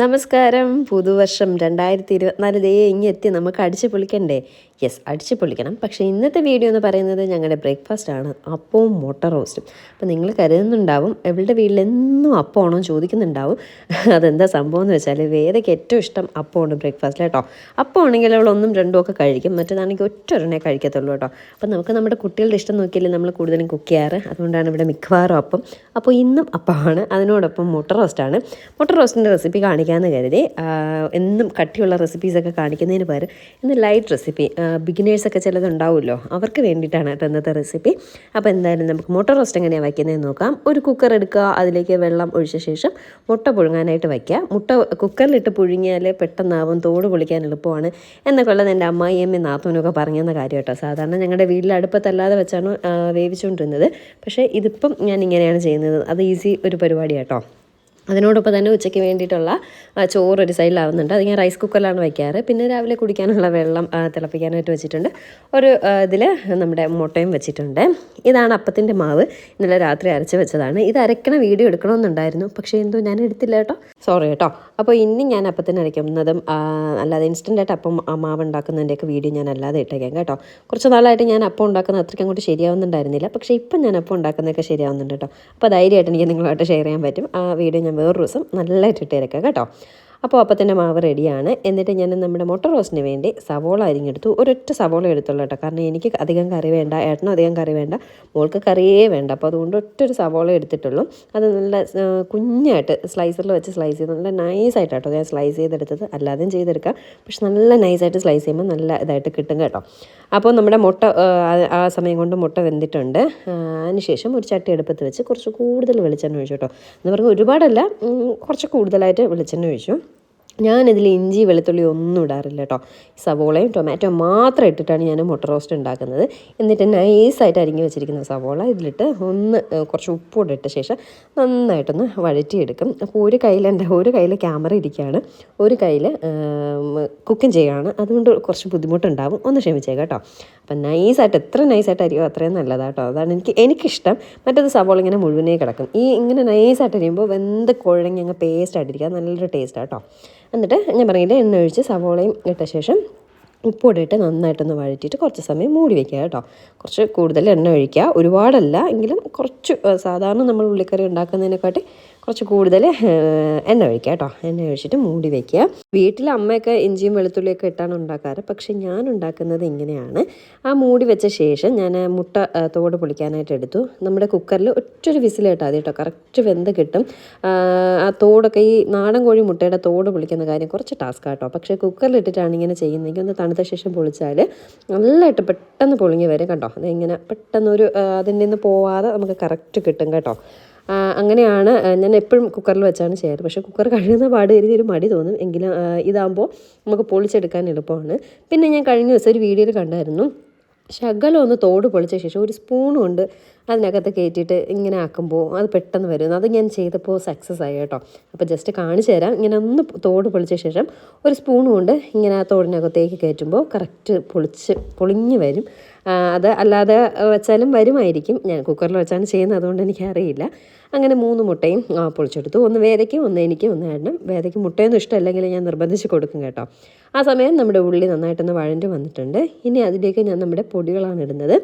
നമസ്കാരം. പുതുവർഷം രണ്ടായിരത്തി ഇരുപത്തിനാല് ദേ ഇങ്ങി എത്തി നമുക്ക് അടിച്ചു പൊളിക്കണ്ടേ? യെസ് അടിച്ചു പൊളിക്കണം. പക്ഷേ ഇന്നത്തെ വീഡിയോ എന്ന് പറയുന്നത് ഞങ്ങളുടെ ബ്രേക്ക്ഫാസ്റ്റ് ആണ് അപ്പവും മുട്ട റോസ്റ്റും. അപ്പോൾ നിങ്ങൾ കരുതുന്നുണ്ടാവും എവിടെ വീട്ടിൽ എന്നും അപ്പമാണോ ചോദിക്കുന്നുണ്ടാവും. അതെന്താ സംഭവം എന്ന് വെച്ചാൽ വേദയ്ക്ക് ഏറ്റവും ഇഷ്ടം അപ്പമാണ് ബ്രേക്ക്ഫാസ്റ്റിൽ കേട്ടോ. അപ്പം ആണെങ്കിൽ അവൾ ഒന്നും രണ്ടും ഒക്കെ കഴിക്കും. മറ്റേതാണെങ്കിൽ ഒറ്റ ഒരെണ്ണേ കഴിക്കത്തുള്ളൂ കേട്ടോ. അപ്പോൾ നമുക്ക് നമ്മുടെ കുട്ടികളുടെ ഇഷ്ടം നോക്കിയാലേ നമ്മൾ കൂടുതലും കുക്ക് ചെയ്യാറ്. അതുകൊണ്ടാണ് ഇവിടെ മിക്കവാറും അപ്പം. അപ്പോൾ ഇന്നും അപ്പമാണ് അതിനോടൊപ്പം മുട്ട റോസ്റ്റാണ്. മുട്ട റോസ്റ്റിന്റെ റെസിപ്പി കാണിക്കാമെന്ന് കരുതി. എന്നും കട്ടിയുള്ള റെസിപ്പീസൊക്കെ കാണിക്കുന്നതിന് പകരം ഇന്ന് ലൈറ്റ് റെസിപ്പി ബിഗിനേഴ്സൊക്കെ ചിലതുണ്ടാവുമല്ലോ അവർക്ക് വേണ്ടിയിട്ടാണ് കേട്ടോ ഇന്നത്തെ റെസിപ്പി അപ്പോൾ എന്തായാലും നമുക്ക് മുട്ട റോസ്റ്റ് എങ്ങനെയാണ് വയ്ക്കുന്നതെന്ന് നോക്കാം. ഒരു കുക്കർ എടുക്കുക അതിലേക്ക് വെള്ളം ഒഴിച്ച ശേഷം മുട്ട പുഴുങ്ങാനായിട്ട് വയ്ക്കുക. മുട്ട കുക്കറിലിട്ട് പുഴുങ്ങിയാൽ പെട്ടെന്നാവും തോട് പൊളിക്കാൻ എളുപ്പമാണ് എന്നൊക്കെ ഉള്ളത് എന്റെ അമ്മായിയമ്മയും നാത്തൂനൊക്കെ പറഞ്ഞെന്ന കാര്യം കേട്ടോ. സാധാരണ ഞങ്ങളുടെ വീട്ടിൽ അടുപ്പത്തല്ലാതെ വെച്ചാണ് വേവിച്ചുകൊണ്ടിരുന്നത്. പക്ഷേ ഇതിപ്പം ഞാൻ ഇങ്ങനെയാണ് ചെയ്യുന്നത്. അത് ഈസി ഒരു പരിപാടി കേട്ടോ അതിനോടൊപ്പം തന്നെ ഉച്ചയ്ക്ക് വേണ്ടിയിട്ടുള്ള ചോറ് ഒരു സൈഡിലാവുന്നുണ്ട് അത് ഞാൻ റൈസ് കുക്കറിലാണ് വയ്ക്കാറ്. പിന്നെ രാവിലെ കുടിക്കാനുള്ള വെള്ളം തിളപ്പിക്കാനായിട്ട് വെച്ചിട്ടുണ്ട്. ഒരു ഇതിൽ നമ്മുടെ മുട്ടയും വെച്ചിട്ടുണ്ട്. ഇതാണ് അപ്പത്തിന്റെ മാവ്. ഇന്നലെ രാത്രി അരച്ച് വെച്ചതാണ്. ഇത് അരക്കണ വീഡിയോ എടുക്കണമെന്നുണ്ടായിരുന്നു. പക്ഷേ എന്തോ ഞാൻ എടുത്തില്ല കേട്ടോ. സോറി കേട്ടോ. അപ്പോൾ ഇനി ഞാൻ അപ്പത്തിന് അരയ്ക്കുന്നതും അല്ലാതെ ഇൻസ്റ്റന്റായിട്ട് അപ്പം മാവ് ഉണ്ടാക്കുന്നതിന്റെയൊക്കെ വീഡിയോ ഞാൻ അല്ലാതെ ഇട്ടേക്കാം കേട്ടോ. കുറച്ച് നാളായിട്ട് ഞാൻ അപ്പം ഉണ്ടാക്കുന്ന അത്രയ്ക്ക് അങ്ങോട്ട് ശരിയാവുന്നുണ്ടായിരുന്നില്ല. പക്ഷേ ഇപ്പം ഞാൻ അപ്പം ഉണ്ടാക്കുന്നതൊക്കെ ശരിയാവുന്നുണ്ട് കേട്ടോ. അപ്പോൾ ധൈര്യമായിട്ട് എനിക്ക് നിങ്ങളുമായിട്ട് ഷെയർ ചെയ്യാൻ പറ്റും. ആ വീഡിയോ ഞാൻ വേറൊരു ദിവസം നല്ലതായിട്ട് ഇട്ടേരക്കാം കേട്ടോ. അപ്പോൾ അപ്പത്തിന്റെ മാവ് റെഡിയാണ്. എന്നിട്ട് ഞാൻ നമ്മുടെ മുട്ട റോസ്റ്റിന് വേണ്ടി സവോള അരിഞ്ഞെടുത്തു. ഒരൊറ്റ സവോള എടുത്തുള്ളൂ കേട്ടോ. കാരണം എനിക്ക് അധികം കറി വേണ്ട ഏട്ടനും അധികം കറി വേണ്ട മോൾക്ക് കറിയേ വേണ്ട. അപ്പോൾ അതുകൊണ്ട് ഒറ്റൊരു സവോള എടുത്തിട്ടുള്ളൂ. അത് നല്ല കുഞ്ഞായിട്ട് സ്ലൈസറിൽ വെച്ച് സ്ലൈസ് ചെയ്ത് നല്ല നൈസായിട്ട് കേട്ടോ ഞാൻ സ്ലൈസ് ചെയ്തെടുത്തത്. അല്ലാതെയും ചെയ്തെടുക്കാം. പക്ഷെ നല്ല നൈസായിട്ട് സ്ലൈസ് ചെയ്യുമ്പോൾ നല്ല ഇതായിട്ട് കിട്ടും കേട്ടോ. അപ്പോൾ നമ്മുടെ മുട്ട ആ, സമയം കൊണ്ട് മുട്ട വെന്തിട്ടുണ്ട്. അതിനുശേഷം ഒരു ചട്ടി അടുപ്പത്ത് വെച്ച് കുറച്ച് കൂടുതൽ വെളിച്ചെണ്ണ ഒഴിച്ചു കേട്ടോ. എന്ന് പറഞ്ഞാൽ ഒരുപാടല്ല കുറച്ച് കൂടുതലായിട്ട് വെളിച്ചെണ്ണ ഒഴിച്ചു. ഞാനിതിൽ ഇഞ്ചി വെളുത്തുള്ളി ഒന്നും ഇടാറില്ല കേട്ടോ സവോളയും ടൊമാറ്റോ മാത്രം ഇട്ടിട്ടാണ് ഞാൻ മുട്ട റോസ്റ്റ് ഉണ്ടാക്കുന്നത്. എന്നിട്ട് നൈസായിട്ട് അരിഞ്ഞു വെച്ചിരിക്കുന്ന സവോള ഇതിലിട്ട് ഒന്ന് കുറച്ച് ഉപ്പൂടെ ഇട്ട ശേഷം നന്നായിട്ടൊന്ന് വഴറ്റിയെടുക്കും. അപ്പോൾ ഒരു കയ്യിൽ എന്റെ ഒരു കയ്യിൽ ക്യാമറ ഇരിക്കുകയാണ്. ഒരു കയ്യിൽ കുക്കിംഗ് ചെയ്യുകയാണ്. അതുകൊണ്ട് കുറച്ച് ബുദ്ധിമുട്ടുണ്ടാവും. ഒന്ന് ക്ഷമിച്ചേക്കാം കേട്ടോ അപ്പം നൈസായിട്ട് എത്ര നൈസായിട്ട് അരിയോ അത്രയും നല്ലതാണ് കേട്ടോ അതാണ് എനിക്ക് എനിക്കിഷ്ടം. മറ്റത് സവോള ഇങ്ങനെ മുഴുവനേ കിടക്കും. ഈ ഇങ്ങനെ നൈസായിട്ട് അരിയുമ്പോൾ വെന്ത് കുഴങ്ങി അങ്ങ് പേസ്റ്റ് ആയിട്ടിരിക്കുക നല്ലൊരു ടേസ്റ്റാണ് കേട്ടോ എന്നിട്ട് ഞാൻ പറഞ്ഞില്ലേ എണ്ണ ഒഴിച്ച് സവോളയും ഇട്ട ശേഷം ഉപ്പ് ഇട്ട് നന്നായിട്ടൊന്ന് വഴറ്റിയിട്ട് കുറച്ച് സമയം മൂടി വയ്ക്കുക കേട്ടോ. കുറച്ച് കൂടുതൽ എണ്ണ ഒഴിക്കുക. ഒരുപാടല്ല എങ്കിലും കുറച്ച് സാധാരണ നമ്മൾ ഉള്ളിക്കറി ഉണ്ടാക്കുന്നതിനെക്കാട്ടി കുറച്ച് കൂടുതൽ എണ്ണ ഒഴിക്കുക കേട്ടോ. എണ്ണ ഒഴിച്ചിട്ട് മൂടി വയ്ക്കുക വീട്ടിൽ അമ്മയൊക്കെ ഇഞ്ചിയും വെളുത്തുള്ളിയൊക്കെ ഇട്ടാണ് ഉണ്ടാക്കാറ്. പക്ഷേ ഞാൻ ഉണ്ടാക്കുന്നത് ഇങ്ങനെയാണ്. ആ മൂടി വെച്ച ശേഷം ഞാൻ മുട്ട തോട് പൊളിക്കാനായിട്ട് എടുത്തു. നമ്മുടെ കുക്കറിൽ ഒറ്റൊരു വിസിലിട്ടാൽ മതി കേട്ടോ. കറക്റ്റ് വെന്ത് കിട്ടും. ആ, തോടൊക്കെ ഈ നാടൻ കോഴി മുട്ടയുടെ തോട് പൊളിക്കുന്ന കാര്യം കുറച്ച് ടാസ്ക് കേട്ടോ. പക്ഷേ കുക്കറിൽ ഇട്ടിട്ടാണ് ഇങ്ങനെ ചെയ്യുന്നതെങ്കിൽ ഒന്ന് തണുത്ത ശേഷം പൊളിച്ചാൽ നല്ലതായിട്ട് പെട്ടെന്ന് പൊളിഞ്ഞ് വരും കേട്ടോ. അതിങ്ങനെ പെട്ടെന്ന് ഒരു ആ, അതിന്റെ നിന്ന് പോവാതെ നമുക്ക് കറക്റ്റ് കിട്ടും കേട്ടോ. അങ്ങനെയാണ് ഞാൻ എപ്പോഴും കുക്കറിൽ വെച്ചാണ് ചെയ്യാറ്. പക്ഷേ കുക്കർ കഴുകുന്ന പാട് കരുതി ഒരു മടി തോന്നും. എങ്കിലും ഇതാകുമ്പോൾ നമുക്ക് പൊളിച്ചെടുക്കാൻ എളുപ്പമാണ്. പിന്നെ ഞാൻ കഴിഞ്ഞ ദിവസം ഒരു വീഡിയോയിൽ കണ്ടായിരുന്നു. ശകലം ഒന്ന് തോട് പൊളിച്ച ശേഷം ഒരു സ്പൂൺ കൊണ്ട് അതിനകത്ത് കയറ്റിയിട്ട് ഇങ്ങനെ ആക്കുമ്പോൾ അത് പെട്ടെന്ന് വരും അത് ഞാൻ ചെയ്തപ്പോൾ സക്സസ് ആയി കേട്ടോ. അപ്പോൾ ജസ്റ്റ് കാണിച്ചു തരാം. ഇങ്ങനെ ഒന്ന് തോട് പൊളിച്ച ശേഷം ഒരു സ്പൂൺ കൊണ്ട് ഇങ്ങനെ ആ തോടിനകത്തേക്ക് കയറ്റുമ്പോൾ കറക്റ്റ് പൊളിച്ച് പൊളിഞ്ഞ് വരും. അത് അല്ലാതെ വെച്ചാലും വരുമായിരിക്കും. ഞാൻ കുക്കറിൽ വെച്ചാണ് ചെയ്യുന്നത് അതുകൊണ്ട് എനിക്കറിയില്ല. അങ്ങനെ മൂന്ന് മുട്ടയും പൊളിച്ചെടുത്തു. ഒന്ന് വേദയ്ക്ക് ഒന്ന് എനിക്ക് ഒന്ന് ഏട്ടനും. വേദയ്ക്ക് മുട്ടയൊന്നും ഇഷ്ടമല്ലെങ്കിൽ ഞാൻ നിർബന്ധിച്ച് കൊടുക്കും കേട്ടോ. ആ സമയം നമ്മുടെ ഉള്ളി നന്നായിട്ടൊന്ന് വഴണ്ട് വന്നിട്ടുണ്ട്. ഇനി അതിലേക്ക് ഞാൻ നമ്മുടെ പൊടികളാണ് ഇടുന്നത്.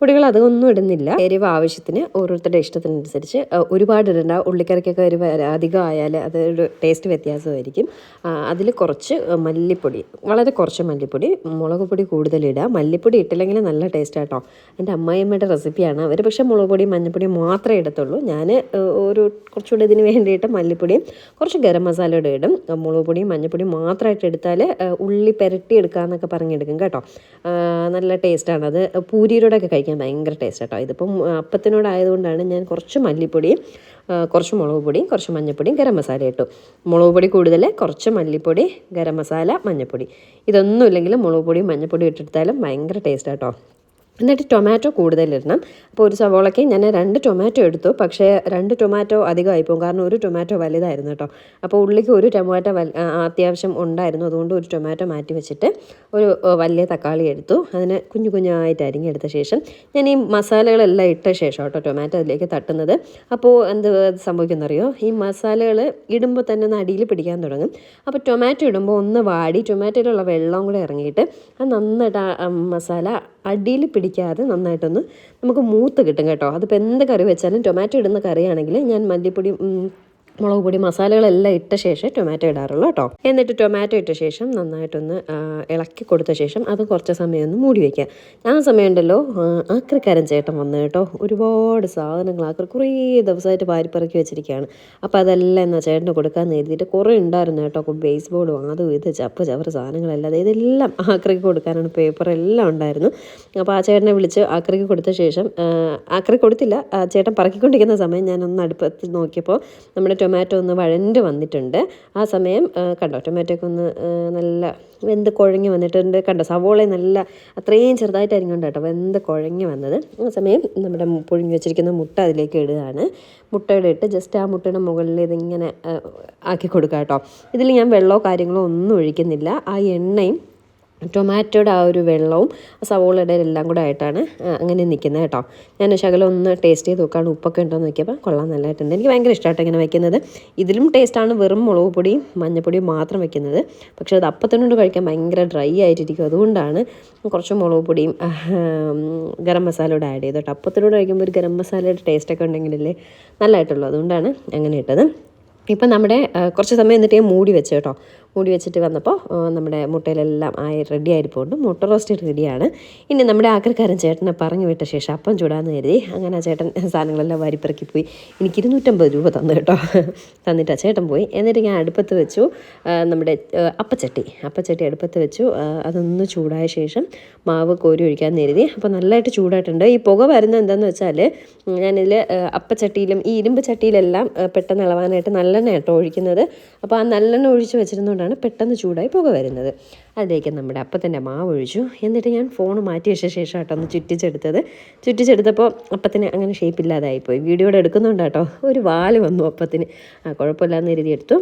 പൊടികൾ അതൊന്നും ഇടുന്നില്ല. എരിവ് ആവശ്യത്തിന് ഓരോരുത്തരുടെ ഇഷ്ടത്തിനനുസരിച്ച് ഒരുപാട് ഇടണ്ട. ഉള്ളിക്കറിക്കൊക്കെ എരിവ് അധികം ആയാൽ അത് ഒരു ടേസ്റ്റ് വ്യത്യാസമായിരിക്കും. അതിൽ കുറച്ച് മല്ലിപ്പൊടി വളരെ കുറച്ച് മല്ലിപ്പൊടി മുളക് പൊടി കൂടുതലിടുക മല്ലിപ്പൊടി ഇട്ടില്ലെങ്കിൽ നല്ല ടേസ്റ്റ് ആട്ടോ എന്റെ അമ്മായിയമ്മയുടെ റെസിപ്പിയാണ്. അവർ പക്ഷേ മുളക് പൊടിയും മഞ്ഞൾപ്പൊടിയും മാത്രമേ ഇടത്തുള്ളൂ. ഞാൻ ഒരു കുറച്ചുകൂടി ഇതിന് വേണ്ടിയിട്ട് മല്ലിപ്പൊടിയും കുറച്ച് ഗരം മസാലയുടെ ഇടും. മുളക് പൊടിയും മഞ്ഞൾപ്പൊടിയും മാത്രമായിട്ട് എടുത്താൽ ഉള്ളി പുരട്ടി എടുക്കാമെന്നൊക്കെ പറഞ്ഞെടുക്കും കേട്ടോ. നല്ല ടേസ്റ്റാണ്. അത് പൂരിയിലൂടെ ഒക്കെ കഴിക്കാൻ ഭയങ്കര ടേസ്റ്റ് കേട്ടോ ഇതിപ്പം അപ്പത്തിനോടായതുകൊണ്ടാണ് ഞാൻ കുറച്ച് മല്ലിപ്പൊടിയും കുറച്ച് മുളക് പൊടിയും കുറച്ച് മഞ്ഞൾപ്പൊടിയും ഗരം മസാല ഇട്ടു. മുളക് പൊടി കൂടുതൽ കുറച്ച് മല്ലിപ്പൊടി ഗരം മസാല മഞ്ഞൾപ്പൊടി ഇതൊന്നും ഇല്ലെങ്കിലും മുളക് പൊടിയും മഞ്ഞൾപ്പൊടിയും ഇട്ടെടുത്താലും ഭയങ്കര ടേസ്റ്റ് കേട്ടോ എന്നിട്ട് ടൊമാറ്റോ കൂടുതലിടണം. അപ്പോൾ ഒരു സവോളയ്ക്ക് ഞാൻ രണ്ട് ടൊമാറ്റോ എടുത്തു. പക്ഷേ രണ്ട് ടൊമാറ്റോ അധികമായി പോകും കാരണം ഒരു ടൊമാറ്റോ വലുതായിരുന്നു കേട്ടോ. അപ്പോൾ ഉള്ളിക്ക് ഒരു ടൊമാറ്റോ വൽ അത്യാവശ്യം ഉണ്ടായിരുന്നു. അതുകൊണ്ട് ഒരു ടൊമാറ്റോ മാറ്റി വെച്ചിട്ട് ഒരു വലിയ തക്കാളി എടുത്തു. അതിന് കുഞ്ഞു കുഞ്ഞായിട്ട് അരിഞ്ഞെടുത്ത ശേഷം ഞാൻ ഈ മസാലകളെല്ലാം ഇട്ട ശേഷം കേട്ടോ ടൊമാറ്റോ അതിലേക്ക് തട്ടുന്നത്. അപ്പോൾ എന്ത് സംഭവിക്കുന്നറിയോ? ഈ മസാലകൾ ഇടുമ്പോൾ തന്നെ ഒന്ന് അടിയിൽ പിടിക്കാൻ തുടങ്ങും. അപ്പോൾ ടൊമാറ്റോ ഇടുമ്പോൾ ഒന്ന് വാടി ടൊമാറ്റോയിലുള്ള വെള്ളം കൂടെ ഇറങ്ങിയിട്ട് അത് നന്നായിട്ട് മസാല അടിയിൽ പിടിക്കാതെ നന്നായിട്ടൊന്ന് നമുക്ക് മൂത്ത് കിട്ടും കേട്ടോ. അതിപ്പോൾ എന്ത് കറി വെച്ചാലും ടൊമാറ്റോ ഇടുന്ന കറിയാണെങ്കിൽ ഞാൻ മല്ലിപ്പൊടി മുളക് പൊടി മസാലകളെല്ലാം ഇട്ട ശേഷം ടൊമാറ്റോ ഇടാറുള്ളൂ കേട്ടോ. എന്നിട്ട് ടൊമാറ്റോ ഇട്ട ശേഷം നന്നായിട്ടൊന്ന് ഇളക്കി കൊടുത്ത ശേഷം അത് കുറച്ച് സമയം ഒന്ന് മൂടി വയ്ക്കുക ആ സമയം ഉണ്ടല്ലോ ആക്രിക്കാരൻ ചേട്ടൻ വന്നു കേട്ടോ ഒരുപാട് സാധനങ്ങൾ ആക്രി കുറേ ദിവസമായിട്ട് വാരിപ്പറക്കി വെച്ചിരിക്കുകയാണ്. അപ്പോൾ അതെല്ലാം എന്നാൽ ചേട്ടന് കൊടുക്കാൻ എഴുതിയിട്ട് കുറേ ഉണ്ടായിരുന്നു കേട്ടോ ബേസ് ബോർഡും അതും ഇത് ചപ്പ് ചവറ് സാധനങ്ങളെല്ലാം. അതായത് ഇതെല്ലാം ആക്രിക്ക് കൊടുക്കാനാണ് പേപ്പർ എല്ലാം ഉണ്ടായിരുന്നു. അപ്പോൾ ആ ചേട്ടനെ വിളിച്ച് ആക്രിക്ക് കൊടുത്ത ശേഷം ആക്രി കൊടുത്തില്ല ചേട്ടൻ പറക്കിക്കൊണ്ടിരിക്കുന്ന സമയം ഒന്ന് അടുപ്പത്ത് നോക്കിയപ്പോൾ നമ്മുടെ ടൊമാറ്റോ ഒന്ന് വഴണ്ട് വന്നിട്ടുണ്ട്. ആ സമയം കണ്ടോ ടൊമാറ്റോ ഒക്കെ ഒന്ന് നല്ല വെന്ത് കുഴങ്ങി വന്നിട്ടുണ്ട്. കണ്ടോ സവോള നല്ല അത്രയും ചെറുതായിട്ട് അരിഞ്ഞുകൊണ്ട് കേട്ടോ വെന്ത് കുഴങ്ങി വന്നത്. ആ സമയം നമ്മുടെ പുഴുങ്ങി വെച്ചിരിക്കുന്ന മുട്ട അതിലേക്ക് ഇടുകയാണ്. മുട്ടയുടെ ഇട്ട് ജസ്റ്റ് ആ മുട്ടയുടെ മുകളിൽ ഇതിങ്ങനെ ആക്കി കൊടുക്കുക കേട്ടോ. ഇതിൽ ഞാൻ വെള്ളമോ കാര്യങ്ങളോ ഒന്നും ഒഴിക്കുന്നില്ല. ആ എണ്ണയും ടൊമാറ്റോയുടെ ആ ഒരു വെള്ളവും സവോളയുടെ എല്ലാം കൂടെ ആയിട്ടാണ് അങ്ങനെ നിൽക്കുന്നത് കേട്ടോ. ഞാൻ ശകലം ഒന്ന് ടേസ്റ്റ് ചെയ്ത് നോക്കാണ് ഉപ്പൊക്കെ ഉണ്ടോ എന്ന് നോക്കിയപ്പോൾ കൊള്ളാൻ നല്ലതായിട്ടുണ്ട്. എനിക്ക് ഭയങ്കര ഇഷ്ടമായിട്ട് ഇങ്ങനെ വെക്കുന്നത്. ഇതിലും ടേസ്റ്റാണ് വെറും മുളക് പൊടിയും മഞ്ഞപ്പൊടിയും മാത്രം വെക്കുന്നത്. പക്ഷേ അത് അപ്പത്തിനോട് കഴിക്കാൻ ഭയങ്കര ഡ്രൈ ആയിട്ടിരിക്കും. അതുകൊണ്ടാണ് കുറച്ച് മുളക് പൊടിയും ഗരം ഗരം മസാലയോട് ആഡ് ചെയ്തത് കേട്ടോ. അപ്പത്തിനോട് കഴിക്കുമ്പോൾ ഒരു ഗരം മസാലയുടെ ടേസ്റ്റൊക്കെ ഉണ്ടെങ്കിലല്ലേ നല്ലതായിട്ടുള്ളൂ. അതുകൊണ്ടാണ് അങ്ങനെ ഇട്ടത്. ഇപ്പം നമ്മുടെ കുറച്ച് സമയം എന്നിട്ട് മൂടി വെച്ച് കേട്ടോ. മൂടി വെച്ചിട്ട് വന്നപ്പോൾ നമ്മുടെ മുട്ടയിലെല്ലാം ആയി റെഡി ആയിരിപ്പോണ്ട് മുട്ട റോസ്റ്റ് റെഡിയാണ്. ഇനി നമ്മുടെ ആക്രക്കാരൻ ചേട്ടനെ പറഞ്ഞു വിട്ട ശേഷം അപ്പം ചൂടാന്ന് കരുതി. അങ്ങനെ ആ ചേട്ടൻ സാധനങ്ങളെല്ലാം വാരിപ്പിറക്കി പോയി. എനിക്ക് ഇരുന്നൂറ്റമ്പത് രൂപ തന്നു കേട്ടോ. തന്നിട്ട് ആ ചേട്ടൻ പോയി. എന്നിട്ട് ഞാൻ അടുപ്പത്ത് വെച്ചു നമ്മുടെ അപ്പച്ചട്ടി. അപ്പച്ചട്ടി അടുപ്പത്ത് വെച്ചു. അതൊന്ന് ചൂടായ ശേഷം മാവ് കോരി ഒഴിക്കാൻ കരുതി. അപ്പോൾ നല്ലതായിട്ട് ചൂടായിട്ടുണ്ട്. ഈ പുക വരുന്നത് എന്താണെന്ന് വെച്ചാൽ ഞാനിതിൽ അപ്പച്ചട്ടിയിലും ഈ ഇരുമ്പ് ചട്ടിയിലെല്ലാം പെട്ടെന്ന് ഇളവാനായിട്ട് നല്ലെണ്ണ കേട്ടോ ഒഴിക്കുന്നത്. അപ്പോൾ ആ നല്ലെണ്ണ ഒഴിച്ച് വെച്ചിരുന്നുകൊണ്ടാണ് പെട്ടെന്ന് ചൂടായി പുക വരുന്നത്. അതിലേക്ക് നമ്മുടെ അപ്പത്തിന്റെ മാവ് ഒഴിച്ചു എന്നിട്ട് ഞാൻ ഫോൺ മാറ്റി വെച്ച ശേഷം കേട്ടോ ഒന്ന് ചുറ്റിച്ചെടുത്തത്. ചുറ്റിച്ചെടുത്തപ്പോൾ അപ്പത്തിന് അങ്ങനെ ഷേപ്പ് ഇല്ലാതായിപ്പോയി. വീഡിയോയുടെ എടുക്കുന്നുണ്ട് കേട്ടോ ഒരു വാൽ വന്നു അപ്പത്തിന്. ആ കുഴപ്പമില്ലാന്ന് എഴുതി എടുത്തു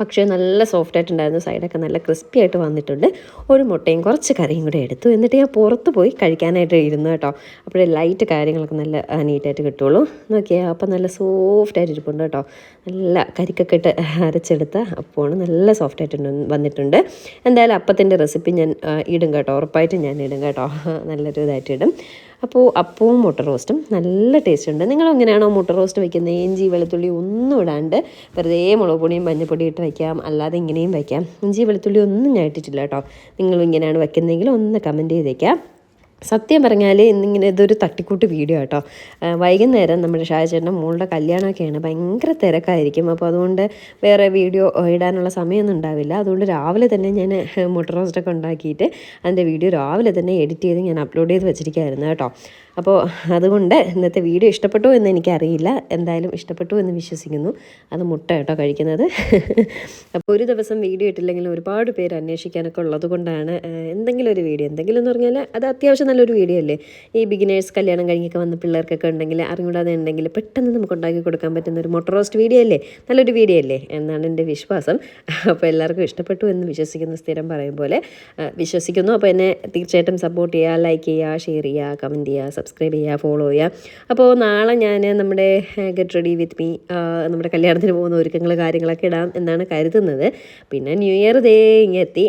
പക്ഷേ നല്ല സോഫ്റ്റ് ആയിട്ടുണ്ടായിരുന്നു സൈഡൊക്കെ നല്ല ക്രിസ്പി ആയിട്ട് വന്നിട്ടുണ്ട്. ഒരു മുട്ടയും കുറച്ച് കറിയും കൂടെ എടുത്തു. എന്നിട്ട് ഞാൻ പുറത്ത് പോയി കഴിക്കാനായിട്ട് ഇരുന്നു കേട്ടോ. അപ്പോഴേ ലൈറ്റ് കാര്യങ്ങളൊക്കെ നല്ല നീറ്റായിട്ട് കിട്ടുള്ളൂ. നോക്കിയാൽ അപ്പം നല്ല സോഫ്റ്റ് ആയിട്ട് ഇരിപ്പുണ്ട് കേട്ടോ. നല്ല കരിക്കൊക്കെ ഇട്ട് അരച്ചെടുത്ത അപ്പമാണ് നല്ല സോഫ്റ്റ് ആയിട്ട് വന്നിട്ടുണ്ട്. എന്തായാലും അപ്പത്തിന്റെ റെസിപ്പി ഞാൻ ഇടും കേട്ടോ. ഉറപ്പായിട്ടും ഞാൻ ഇടും കേട്ടോ. നല്ലൊരു ഇതായിട്ട് ഇടും. അപ്പോൾ അപ്പവും മുട്ട റോസ്റ്റും നല്ല ടേസ്റ്റ് ഉണ്ട്. നിങ്ങൾ എങ്ങനെയാണോ മുട്ട റോസ്റ്റ് വെക്കുന്നത് ഇഞ്ചി വെളുത്തുള്ളി ഒന്നും ഇടാണ്ട് വെറുതെ മുളക് പൊടിയും മഞ്ഞപ്പൊടിയും ഇട്ട് വയ്ക്കാം അല്ലാതെ ഇങ്ങനെയും വയ്ക്കാം ഇഞ്ചി വെളുത്തുള്ളി ഒന്നും ഞാൻ ഇട്ടിട്ടില്ല കേട്ടോ. നിങ്ങൾ ഇങ്ങനെയാണ് വെക്കുന്നതെങ്കിൽ ഒന്ന് കമന്റ് ചെയ്തേക്കാം. സത്യം പറഞ്ഞാൽ ഇന്നിങ്ങനെ ഇതൊരു തട്ടിക്കൂട്ട് വീഡിയോ കേട്ടോ വൈകുന്നേരം നമ്മുടെ ഷാജേട്ടന്റെ മോളുടെ കല്യാണമൊക്കെയാണ് ഭയങ്കര തിരക്കായിരിക്കും. അപ്പോൾ അതുകൊണ്ട് വേറെ വീഡിയോ ഇടാനുള്ള സമയമൊന്നും ഉണ്ടാവില്ല. അതുകൊണ്ട് രാവിലെ തന്നെ ഞാൻ മുട്ട റോസ്റ്റൊക്കെ ഉണ്ടാക്കിയിട്ട് അതിന്റെ വീഡിയോ രാവിലെ തന്നെ എഡിറ്റ് ചെയ്ത് ഞാൻ അപ്ലോഡ് ചെയ്ത് വെച്ചിരിക്കുകയായിരുന്നു കേട്ടോ. അപ്പോൾ അതുകൊണ്ട് ഇന്നത്തെ വീഡിയോ ഇഷ്ടപ്പെട്ടു എന്ന് എനിക്കറിയില്ല. എന്തായാലും ഇഷ്ടപ്പെട്ടു എന്ന് വിശ്വസിക്കുന്നു. അത് മുട്ട കേട്ടോ കഴിക്കുന്നത്. അപ്പോൾ ഒരു ദിവസം വീഡിയോ ഇട്ടില്ലെങ്കിലും ഒരുപാട് പേര് അന്വേഷിക്കാനൊക്കെ ഉള്ളത് കൊണ്ടാണ് എന്തെങ്കിലും ഒരു വീഡിയോ. എന്തെങ്കിലും എന്ന് പറഞ്ഞാൽ അത് അത്യാവശ്യം നല്ലൊരു വീഡിയോ അല്ലേ? ഈ ബിഗിനേഴ്സ് കല്യാണം കഴിഞ്ഞൊക്കെ വന്ന പിള്ളേർക്കൊക്കെ ഉണ്ടെങ്കിൽ അറിഞ്ഞൂടാതെ ഉണ്ടെങ്കിൽ പെട്ടെന്ന് നമുക്ക് ഉണ്ടാക്കി കൊടുക്കാൻ പറ്റുന്ന ഒരു മൊട്ട റോസ്റ്റ് വീഡിയോ അല്ലേ? നല്ലൊരു വീഡിയോ അല്ലേ? എന്നാണ് എന്റെ വിശ്വാസം. അപ്പോൾ എല്ലാവർക്കും ഇഷ്ടപ്പെട്ടു എന്ന് വിശ്വസിക്കുന്ന സ്ഥിരം പറയും പോലെ വിശ്വസിക്കുന്നു. അപ്പോൾ എന്നെ തീർച്ചയായിട്ടും സപ്പോർട്ട് ചെയ്യുക ലൈക്ക് ചെയ്യുക ഷെയർ ചെയ്യുക കമന്റ് ചെയ്യുക സബ്സ്ക്രൈബ് ചെയ്യുക ഫോളോ ചെയ്യുക. അപ്പോൾ നാളെ ഞാൻ നമ്മുടെ ഗെറ്റ് റെഡി വിത്ത് മീ നമ്മുടെ കല്യാണത്തിന് പോകുന്ന ഒരുക്കങ്ങൾ കാര്യങ്ങളൊക്കെ ഇടാം എന്നാണ് കരുതുന്നത്. പിന്നെ ന്യൂ ഇയർ ദേ ഇങ്ങെത്തി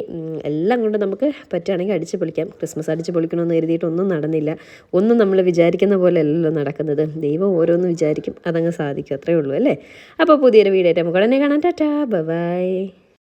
എല്ലാം കൊണ്ട് നമുക്ക് പറ്റുകയാണെങ്കിൽ അടിച്ച് പൊളിക്കാം. ക്രിസ്മസ് അടിച്ച് പൊളിക്കണമെന്ന് കരുതിയിട്ടൊന്നും നടന്നില്ല. ഒന്നും നമ്മൾ വിചാരിക്കുന്ന പോലെ അല്ലല്ലോ നടക്കുന്നത്. ദൈവം ഓരോന്ന് വിചാരിക്കും. അതങ്ങ് സാധിക്കും. അത്രേ ഉള്ളൂ അല്ലേ? അപ്പോൾ പുതിയൊരു വീഡിയോ ആയിട്ട് നമുക്ക് ഉടനെ കാണാം. ടാറ്റാ. ബൈ.